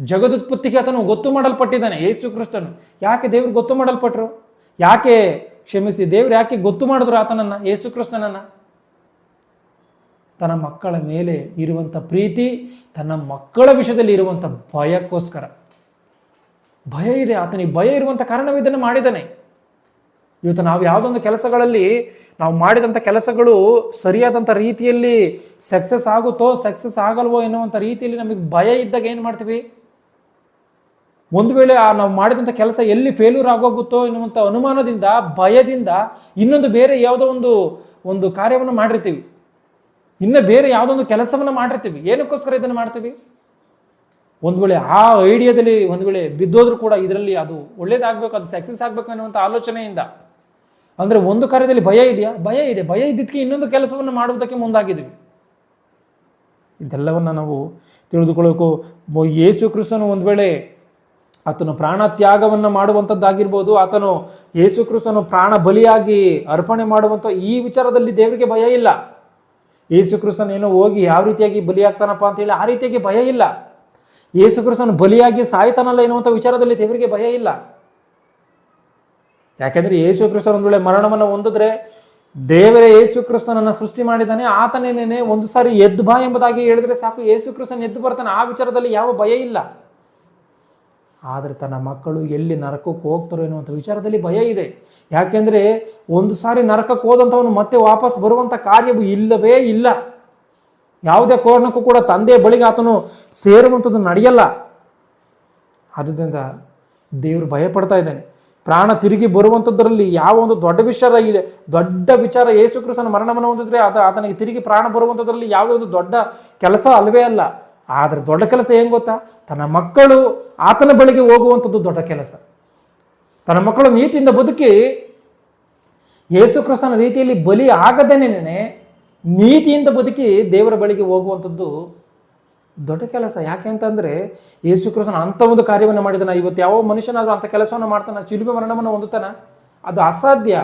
ಜಗದುತ್ಪತ್ತಿಗೆ ಆತನು ಗೊತ್ತು ಮಾಡಲ್ಪಟ್ಟಿದ್ದಾನೆ ಯೇಸು ಕ್ರಿಸ್ತನು. ಯಾಕೆ ದೇವ್ರು ಗೊತ್ತು ಮಾಡಲ್ಪಟ್ರು? ಯಾಕೆ ಕ್ಷಮಿಸಿ, ದೇವ್ರು ಯಾಕೆ ಗೊತ್ತು ಮಾಡಿದ್ರು ಆತನನ್ನು, ಯೇಸು ಕ್ರಿಸ್ತನನ್ನು? ತನ್ನ ಮಕ್ಕಳ ಮೇಲೆ ಇರುವಂಥ ಪ್ರೀತಿ, ತನ್ನ ಮಕ್ಕಳ ವಿಷಯದಲ್ಲಿ ಇರುವಂಥ ಭಯಕ್ಕೋಸ್ಕರ. ಭಯ ಇದೆ, ಆತನಿಗೆ ಭಯ ಇರುವಂಥ ಕಾರಣವೇ ಇದನ್ನು ಮಾಡಿದ್ದಾನೆ. ಇವತ್ತು ನಾವು ಯಾವುದೊಂದು ಕೆಲಸಗಳಲ್ಲಿ ನಾವು ಮಾಡಿದಂಥ ಕೆಲಸಗಳು ಸರಿಯಾದಂಥ ರೀತಿಯಲ್ಲಿ ಸಕ್ಸಸ್ ಆಗುತ್ತೋ, ಸಕ್ಸಸ್ ಆಗಲ್ವೋ ಎನ್ನುವಂಥ ರೀತಿಯಲ್ಲಿ ನಮಗೆ ಭಯ ಇದ್ದಾಗ ಏನು ಮಾಡ್ತೀವಿ? ಒಂದು ವೇಳೆ ಆ ನಾವು ಮಾಡಿದಂಥ ಕೆಲಸ ಎಲ್ಲಿ ಫೇಲ್ಯೂರ್ ಆಗೋಗುತ್ತೋ ಎನ್ನುವಂಥ ಅನುಮಾನದಿಂದ, ಭಯದಿಂದ ಇನ್ನೊಂದು ಬೇರೆ ಯಾವುದೋ ಒಂದು ಒಂದು ಕಾರ್ಯವನ್ನು ಮಾಡಿರ್ತೀವಿ. ಇನ್ನು ಬೇರೆ ಯಾವುದೋ ಒಂದು ಕೆಲಸವನ್ನು ಮಾಡಿರ್ತೀವಿ. ಏನಕ್ಕೋಸ್ಕರ ಇದನ್ನು ಮಾಡ್ತೀವಿ? ಒಂದು ವೇಳೆ ಆ ಐಡಿಯಾದಲ್ಲಿ ಒಂದು ವೇಳೆ ಬಿದ್ದೋದ್ರೂ ಕೂಡ ಇದರಲ್ಲಿ ಅದು ಒಳ್ಳೇದಾಗಬೇಕು, ಅದು ಸಕ್ಸಸ್ ಆಗಬೇಕು ಅನ್ನುವಂಥ ಆಲೋಚನೆಯಿಂದ ಅಂದರೆ ಒಂದು ಕಾರ್ಯದಲ್ಲಿ ಭಯ ಇದೆಯಾ? ಭಯ ಇದೆ. ಭಯ ಇದ್ದಕ್ಕೆ ಇನ್ನೊಂದು ಕೆಲಸವನ್ನು ಮಾಡುವುದಕ್ಕೆ ಮುಂದಾಗಿದ್ದೀವಿ. ಇದೆಲ್ಲವನ್ನು ನಾವು ತಿಳಿದುಕೊಳ್ಳೋಕು ಯೇಸು ಕ್ರಿಸ್ತನು ಒಂದು ವೇಳೆ ಆತನು ಪ್ರಾಣ ತ್ಯಾಗವನ್ನು ಮಾಡುವಂಥದ್ದಾಗಿರ್ಬೋದು, ಆತನು ಯೇಸು ಕ್ರಿಸ್ತನು ಪ್ರಾಣ ಬಲಿಯಾಗಿ ಅರ್ಪಣೆ ಮಾಡುವಂಥ ಈ ವಿಚಾರದಲ್ಲಿ ದೇವರಿಗೆ ಭಯ ಇಲ್ಲ. ಯೇಸು ಹೋಗಿ ಯಾವ ರೀತಿಯಾಗಿ ಬಲಿಯಾಗ್ತಾನಪ್ಪ ಅಂತೇಳಿ ಆ ರೀತಿಯಾಗಿ ಭಯ ಇಲ್ಲ. ಯೇಸು ಕ್ರಿಸ್ತನು ಬಲಿಯಾಗಿ ಸಾಯ್ತಾನಲ್ಲ ಎನ್ನುವಂಥ ವಿಚಾರದಲ್ಲಿ ದೇವರಿಗೆ ಭಯ ಇಲ್ಲ. ಯಾಕೆಂದ್ರೆ ಯೇಸು ಕ್ರಿಸ್ತನ ಒಂದು ವೇಳೆ ಮರಣವನ್ನು ಹೊಂದಿದ್ರೆ ದೇವರೇ ಯೇಸು ಕ್ರಿಸ್ತನನ್ನು ಸೃಷ್ಟಿ ಮಾಡಿದ್ದಾನೆ ಆತನೇನೇನೆ ಒಂದು ಸಾರಿ ಎದ್ದು ಬಾ ಎಂಬುದಾಗಿ ಹೇಳಿದ್ರೆ ಸಾಕು, ಯೇಸು ಕ್ರಿಸ್ತನ ಎದ್ದು ಬರ್ತಾನೆ. ಆ ವಿಚಾರದಲ್ಲಿ ಯಾವ ಭಯ ಇಲ್ಲ. ಆದರೆ ತನ್ನ ಮಕ್ಕಳು ಎಲ್ಲಿ ನರಕಕ್ಕೆ ಹೋಗ್ತಾರೋ ಎನ್ನುವಂಥ ವಿಚಾರದಲ್ಲಿ ಭಯ ಇದೆ. ಯಾಕೆಂದ್ರೆ ಒಂದು ಸಾರಿ ನರಕಕ್ಕೆ ಹೋದಂಥವನು ಮತ್ತೆ ವಾಪಸ್ ಬರುವಂಥ ಕಾರ್ಯವು ಇಲ್ಲವೇ ಇಲ್ಲ. ಯಾವುದೇ ಕಾರಣಕ್ಕೂ ಕೂಡ ತಂದೆಯ ಬಳಿಗೆ ಆತನು ಸೇರುವಂಥದ್ದು ನಡೆಯಲ್ಲ. ಆದ್ದರಿಂದ ದೇವರು ಭಯಪಡ್ತಾ ಇದ್ದಾನೆ. ಪ್ರಾಣ ತಿರುಗಿ ಬರುವಂಥದ್ದರಲ್ಲಿ ಯಾವ ಒಂದು ದೊಡ್ಡ ವಿಚಾರ ಇದೆ ದೊಡ್ಡ ವಿಚಾರ ಯೇಸು ಕ್ರಿಸ್ತನ ಮರಣವನ್ನು ಹೊಂದಿದ್ರೆ ಅದು ಆತನಿಗೆ ತಿರುಗಿ ಪ್ರಾಣ ಬರುವಂಥದ್ರಲ್ಲಿ ಯಾವುದೇ ಒಂದು ದೊಡ್ಡ ಕೆಲಸ ಅಲ್ಲವೇ ಅಲ್ಲ. ಆದರೆ ದೊಡ್ಡ ಕೆಲಸ ಏನು ಗೊತ್ತಾ? ತನ್ನ ಮಕ್ಕಳು ಆತನ ಬಳಿಗೆ ಹೋಗುವಂಥದ್ದು ದೊಡ್ಡ ಕೆಲಸ. ತನ್ನ ಮಕ್ಕಳು ನೀತಿಯಿಂದ ಬದುಕಿ ಯೇಸು ಕ್ರಿಸ್ತನ ರೀತಿಯಲ್ಲಿ ಬಲಿ ಆಗದೇನೆ ನೀತಿಯಿಂದ ಬದುಕಿ ದೇವರ ಬಳಿಗೆ ಹೋಗುವಂಥದ್ದು ದೊಡ್ಡ ಕೆಲಸ. ಯಾಕೆ ಅಂತಂದ್ರೆ ಯೇಸು ಕ್ರಿಸ್ತನ ಅಂಥ ಒಂದು ಕಾರ್ಯವನ್ನು ಮಾಡಿದಾನ. ಇವತ್ತು ಯಾವ ಮನುಷ್ಯನಾದರೂ ಅಂಥ ಕೆಲಸವನ್ನು ಮಾಡ್ತಾನೆ. ಚಿಲುಬೆ ಮರಣವನ್ನು ಹೊಂದುತ್ತಾನ. ಅದು ಅಸಾಧ್ಯ.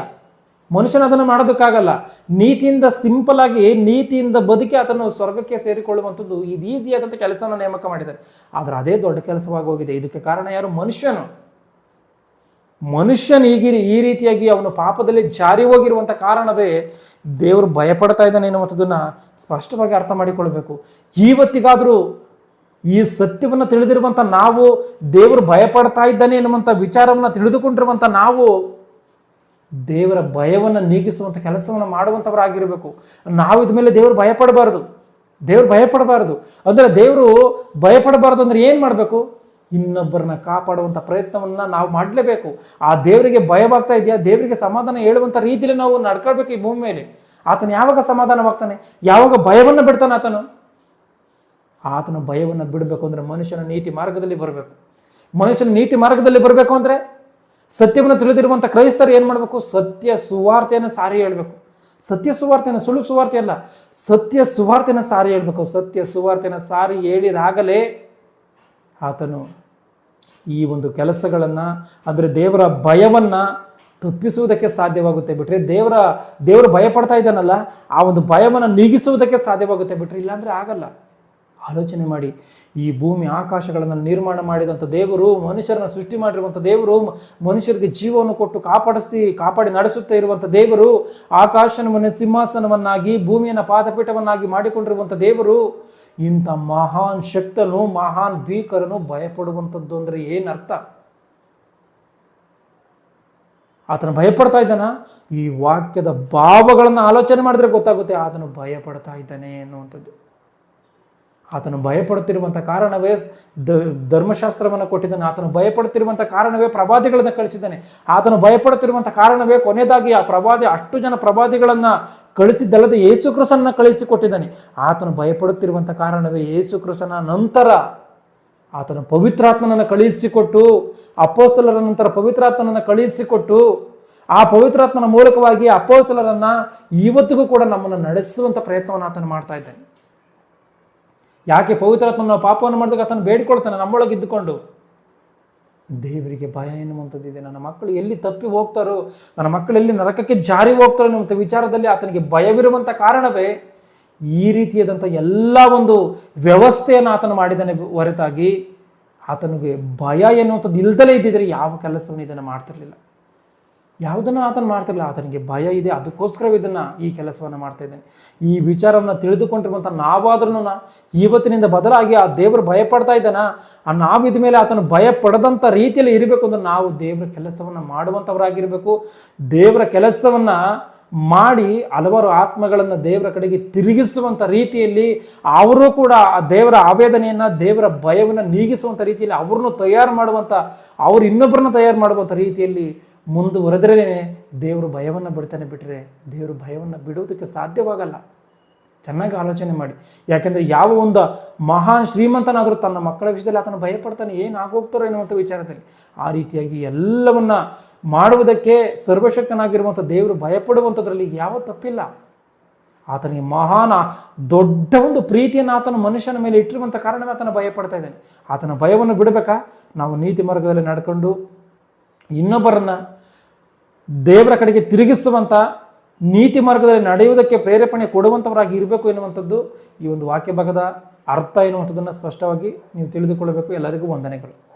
ಮನುಷ್ಯನ ಅದನ್ನು ಮಾಡೋದಕ್ಕಾಗಲ್ಲ. ನೀತಿಯಿಂದ ಸಿಂಪಲ್ ಆಗಿ ನೀತಿಯಿಂದ ಬದುಕಿ ಅದನ್ನು ಸ್ವರ್ಗಕ್ಕೆ ಸೇರಿಕೊಳ್ಳುವಂಥದ್ದು ಇದು ಈಸಿ ಆದಂಥ ಕೆಲಸವನ್ನು ನೇಮಕ ಮಾಡಿದ್ದಾರೆ ಆದರೆ ಅದೇ ದೊಡ್ಡ ಕೆಲಸವಾಗಿ ಹೋಗಿದೆ. ಇದಕ್ಕೆ ಕಾರಣ ಯಾರು? ಮನುಷ್ಯನು. ಮನುಷ್ಯನ ಈಗಿರಿ ಈ ರೀತಿಯಾಗಿ ಅವನು ಪಾಪದಲ್ಲಿ ಜಾರಿ ಹೋಗಿರುವಂಥ ಕಾರಣವೇ ದೇವರು ಭಯಪಡ್ತಾ ಇದ್ದಾನೆ ಎನ್ನುವಂಥದ್ದನ್ನ ಸ್ಪಷ್ಟವಾಗಿ ಅರ್ಥ ಮಾಡಿಕೊಳ್ಬೇಕು. ಇವತ್ತಿಗಾದರೂ ಈ ಸತ್ಯವನ್ನು ತಿಳಿದಿರುವಂಥ ನಾವು, ದೇವರು ಭಯಪಡ್ತಾ ಇದ್ದಾನೆ ಎನ್ನುವಂಥ ವಿಚಾರವನ್ನು ತಿಳಿದುಕೊಂಡಿರುವಂಥ ನಾವು, ದೇವರ ಭಯವನ್ನು ನೀಗಿಸುವಂಥ ಕೆಲಸವನ್ನು ಮಾಡುವಂಥವರಾಗಿರಬೇಕು. ನಾವು ಇದ ಮೇಲೆ ದೇವರು ಭಯಪಡಬಾರದು. ದೇವರು ಭಯಪಡಬಾರದು. ಅಂದರೆ ದೇವರು ಭಯಪಡಬಾರದು ಅಂದ್ರೆ ಏನು ಮಾಡಬೇಕು? ಇನ್ನೊಬ್ಬರನ್ನ ಕಾಪಾಡುವಂಥ ಪ್ರಯತ್ನವನ್ನು ನಾವು ಮಾಡಲೇಬೇಕು. ಆ ದೇವರಿಗೆ ಭಯವಾಗ್ತಾ ಇದೆಯಾ? ದೇವರಿಗೆ ಸಮಾಧಾನ ಹೇಳುವಂಥ ರೀತಿಯಲ್ಲಿ ನಾವು ನಡ್ಕೊಳ್ಬೇಕು ಈ ಭೂಮಿ ಮೇಲೆ. ಆತನು ಯಾವಾಗ ಸಮಾಧಾನವಾಗ್ತಾನೆ? ಯಾವಾಗ ಭಯವನ್ನು ಬಿಡ್ತಾನೆ ಆತನು? ಆತನ ಭಯವನ್ನು ಬಿಡಬೇಕು ಅಂದರೆ ಮನುಷ್ಯನ ನೀತಿ ಮಾರ್ಗದಲ್ಲಿ ಬರಬೇಕು. ಮನುಷ್ಯನ ನೀತಿ ಮಾರ್ಗದಲ್ಲಿ ಬರಬೇಕು ಅಂದರೆ ಸತ್ಯವನ್ನು ತಿಳಿದಿರುವಂಥ ಕ್ರೈಸ್ತರು ಏನು ಮಾಡಬೇಕು? ಸತ್ಯ ಸುವಾರ್ತೆಯನ್ನು ಸಾರಿ ಹೇಳಬೇಕು. ಸತ್ಯ ಸುವಾರ್ತೆಯನ್ನು ಸುಳ್ಳು ಸುವಾರ್ತೆ ಅಲ್ಲ ಸತ್ಯ ಸುವಾರ್ತೆಯನ್ನು ಸಾರಿ ಹೇಳಬೇಕು. ಸತ್ಯ ಸುವಾರ್ತೆಯನ್ನು ಸಾರಿ ಹೇಳಿದಾಗಲೇ ಆತನು ಈ ಒಂದು ಕೆಲಸಗಳನ್ನು, ಅಂದರೆ ದೇವರ ಭಯವನ್ನು ತಪ್ಪಿಸುವುದಕ್ಕೆ ಸಾಧ್ಯವಾಗುತ್ತೆ ಬಿಟ್ರೆ, ದೇವರ, ದೇವರು ಭಯ ಪಡ್ತಾ ಇದ್ದಾನಲ್ಲ, ಆ ಒಂದು ಭಯವನ್ನು ನೀಗಿಸುವುದಕ್ಕೆ ಸಾಧ್ಯವಾಗುತ್ತೆ ಬಿಟ್ರೆ ಇಲ್ಲಾಂದರೆ ಆಗಲ್ಲ. ಆಲೋಚನೆ ಮಾಡಿ, ಈ ಭೂಮಿ ಆಕಾಶಗಳನ್ನು ನಿರ್ಮಾಣ ಮಾಡಿದಂಥ ದೇವರು, ಮನುಷ್ಯರನ್ನು ಸೃಷ್ಟಿ ಮಾಡಿರುವಂಥ ದೇವರು, ಮನುಷ್ಯರಿಗೆ ಜೀವವನ್ನು ಕೊಟ್ಟು ಕಾಪಾಡಿಸ್ತಿ, ಕಾಪಾಡಿ ನಡೆಸುತ್ತಾ ಇರುವಂಥ ದೇವರು, ಆಕಾಶನವನ್ನು ಸಿಂಹಾಸನವನ್ನಾಗಿ, ಭೂಮಿಯನ್ನು ಪಾದಪೀಠವನ್ನಾಗಿ ಮಾಡಿಕೊಂಡಿರುವಂಥ ದೇವರು ಇಂಥ ಮಹಾನ್ ಶಕ್ತನು, ಮಹಾನ್ ಭೀಕರನು ಭಯಪಡುವಂಥದ್ದು ಅಂದರೆ ಏನರ್ಥ? ಆತನು ಭಯಪಡ್ತಾ ಇದ್ದಾನ. ಈ ವಾಕ್ಯದ ಭಾವಗಳನ್ನು ಆಲೋಚನೆ ಮಾಡಿದ್ರೆ ಗೊತ್ತಾಗುತ್ತೆ, ಆತನು ಭಯಪಡ್ತಾ ಇದ್ದಾನೆ ಅನ್ನುವಂಥದ್ದು. ಆತನು ಭಯಪಡುತ್ತಿರುವಂಥ ಕಾರಣವೇ ದ, ಧರ್ಮಶಾಸ್ತ್ರವನ್ನು ಕೊಟ್ಟಿದ್ದಾನೆ. ಆತನು ಭಯಪಡುತ್ತಿರುವಂಥ ಕಾರಣವೇ ಪ್ರವಾದಿಗಳನ್ನು ಕಳಿಸಿದ್ದಾನೆ. ಆತನು ಭಯಪಡುತ್ತಿರುವಂಥ ಕಾರಣವೇ ಕೊನೆಯದಾಗಿ ಆ ಪ್ರವಾದಿ, ಅಷ್ಟು ಜನ ಪ್ರವಾದಿಗಳನ್ನು ಕಳಿಸಿದ್ದಲ್ಲದೆ ಯೇಸು ಕಳಿಸಿ ಕಳಿಸಿಕೊಟ್ಟಿದ್ದಾನೆ. ಆತನು ಭಯಪಡುತ್ತಿರುವಂಥ ಕಾರಣವೇ ಯೇಸು ನಂತರ ಆತನು ಪವಿತ್ರಾತ್ಮನನ್ನು ಕಳುಹಿಸಿಕೊಟ್ಟು ಅಪೋಸ್ತಲರ ನಂತರ ಪವಿತ್ರಾತ್ಮನನ್ನು ಕಳುಹಿಸಿಕೊಟ್ಟು ಆ ಪವಿತ್ರಾತ್ಮನ ಮೂಲಕವಾಗಿ ಅಪ್ಪೋಸ್ತಲರನ್ನು ಇವತ್ತಿಗೂ ಕೂಡ ನಮ್ಮನ್ನು ನಡೆಸುವಂಥ ಪ್ರಯತ್ನವನ್ನು ಆತನು ಮಾಡ್ತಾ ಇದ್ದಾನೆ. ಯಾಕೆ ಪವಿತ್ರಾತ್ಮ ನಾವು ಪಾಪವನ್ನು ಮಾಡಿದಾಗ ಆತನು ಬೇಡಿಕೊಳ್ತಾನೆ ನಮ್ಮೊಳಗೆ ಇದ್ದುಕೊಂಡು. ದೇವರಿಗೆ ಭಯ ಎನ್ನುವಂಥದ್ದಿದೆ. ನನ್ನ ಮಕ್ಕಳು ಎಲ್ಲಿ ತಪ್ಪಿ ಹೋಗ್ತಾರೋ, ನನ್ನ ಮಕ್ಕಳು ಎಲ್ಲಿ ನರಕಕ್ಕೆ ಜಾರಿ ಹೋಗ್ತಾರೋ ಎನ್ನುವಂಥ ವಿಚಾರದಲ್ಲಿ ಆತನಿಗೆ ಭಯವಿರುವಂಥ ಕಾರಣವೇ ಈ ರೀತಿಯಾದಂಥ ಎಲ್ಲ ಒಂದು ವ್ಯವಸ್ಥೆಯನ್ನು ಆತನು ಮಾಡಿದ್ದಾನೆ ಹೊರತಾಗಿ. ಆತನಿಗೆ ಭಯ ಎನ್ನುವಂಥದ್ದು ಇಲ್ದಲೇ ಇದ್ದಿದ್ರೆ ಯಾವ ಕೆಲಸವನ್ನು ಇದನ್ನು ಮಾಡ್ತಿರ್ಲಿಲ್ಲ. ಯಾವುದನ್ನು ಆತನ ಮಾಡ್ತಿರಲಿಲ್ಲ, ಆತನಿಗೆ ಭಯ ಇದೆ. ಅದಕ್ಕೋಸ್ಕರ ಇದನ್ನು ಈ ಕೆಲಸವನ್ನು ಮಾಡ್ತಾ ಇದ್ದಾನೆ. ಈ ವಿಚಾರವನ್ನು ತಿಳಿದುಕೊಂಡಿರುವಂಥ ನಾವಾದ್ರೂ ಇವತ್ತಿನಿಂದ ಬದಲಾಗಿ ಆ ದೇವರು ಭಯಪಡ್ತಾ ಇದ್ದಾನ? ಆ ನಾವು ಮೇಲೆ ಆತನು ಭಯ ಪಡದಂಥ ರೀತಿಯಲ್ಲಿ ಇರಬೇಕು ಅಂದ್ರೆ ನಾವು ದೇವರ ಕೆಲಸವನ್ನು ಮಾಡುವಂಥವರಾಗಿರಬೇಕು ದೇವರ ಕೆಲಸವನ್ನು ಮಾಡಿ ಹಲವಾರು ಆತ್ಮಗಳನ್ನು ದೇವರ ಕಡೆಗೆ ತಿರುಗಿಸುವಂಥ ರೀತಿಯಲ್ಲಿ ಅವರು ಕೂಡ ಆ ದೇವರ ಆವೇದನೆಯನ್ನು, ದೇವರ ಭಯವನ್ನು ನೀಗಿಸುವಂಥ ರೀತಿಯಲ್ಲಿ ಅವ್ರನ್ನು ತಯಾರು ಮಾಡುವಂಥ ಅವ್ರು ಇನ್ನೊಬ್ಬರನ್ನ ತಯಾರು ಮಾಡುವಂಥ ರೀತಿಯಲ್ಲಿ ಮುಂದುವರೆದ್ರೇ ದೇವರು ಭಯವನ್ನು ಬಿಡ್ತಾನೆ ಬಿಟ್ಟರೆ ದೇವರು ಭಯವನ್ನು ಬಿಡೋದಕ್ಕೆ ಸಾಧ್ಯವಾಗಲ್ಲ. ಚೆನ್ನಾಗಿ ಆಲೋಚನೆ ಮಾಡಿ. ಯಾಕೆಂದರೆ ಯಾವ ಒಂದು ಮಹಾನ್ ಶ್ರೀಮಂತನಾದರೂ ತನ್ನ ಮಕ್ಕಳ ವಿಷಯದಲ್ಲಿ ಆತನ ಭಯಪಡ್ತಾನೆ, ಏನು ಆಗೋಗ್ತಾರೋ ಎನ್ನುವಂಥ ವಿಚಾರದಲ್ಲಿ ಆ ರೀತಿಯಾಗಿ ಎಲ್ಲವನ್ನ ಮಾಡುವುದಕ್ಕೆ ಸರ್ವಶಕ್ತನಾಗಿರುವಂಥ ದೇವರು ಭಯಪಡುವಂಥದ್ರಲ್ಲಿ ಯಾವ ತಪ್ಪಿಲ್ಲ. ಆತನಿಗೆ ಮಹಾನ ದೊಡ್ಡ ಒಂದು ಪ್ರೀತಿಯನ್ನು ಆತನ ಮನುಷ್ಯನ ಮೇಲೆ ಇಟ್ಟಿರುವಂಥ ಕಾರಣವೇ ಆತನ ಭಯಪಡ್ತಾ ಇದ್ದಾನೆ. ಆತನ ಭಯವನ್ನು ಬಿಡಬೇಕಾ? ನಾವು ನೀತಿ ಮಾರ್ಗದಲ್ಲಿ ನಡ್ಕೊಂಡು ಇನ್ನೊಬ್ಬರನ್ನ ದೇವರ ಕಡೆಗೆ ತಿರುಗಿಸುವಂಥ ನೀತಿ ಮಾರ್ಗದಲ್ಲಿ ನಡೆಯುವುದಕ್ಕೆ ಪ್ರೇರೇಪಣೆ ಕೊಡುವಂಥವರಾಗಿ ಇರಬೇಕು ಎನ್ನುವಂಥದ್ದು ಈ ಒಂದು ವಾಕ್ಯ ಭಾಗದ ಅರ್ಥ ಎನ್ನುವಂಥದ್ದನ್ನು ಸ್ಪಷ್ಟವಾಗಿ ನೀವು ತಿಳಿದುಕೊಳ್ಳಬೇಕು. ಎಲ್ಲರಿಗೂ ವಂದನೆಗಳು.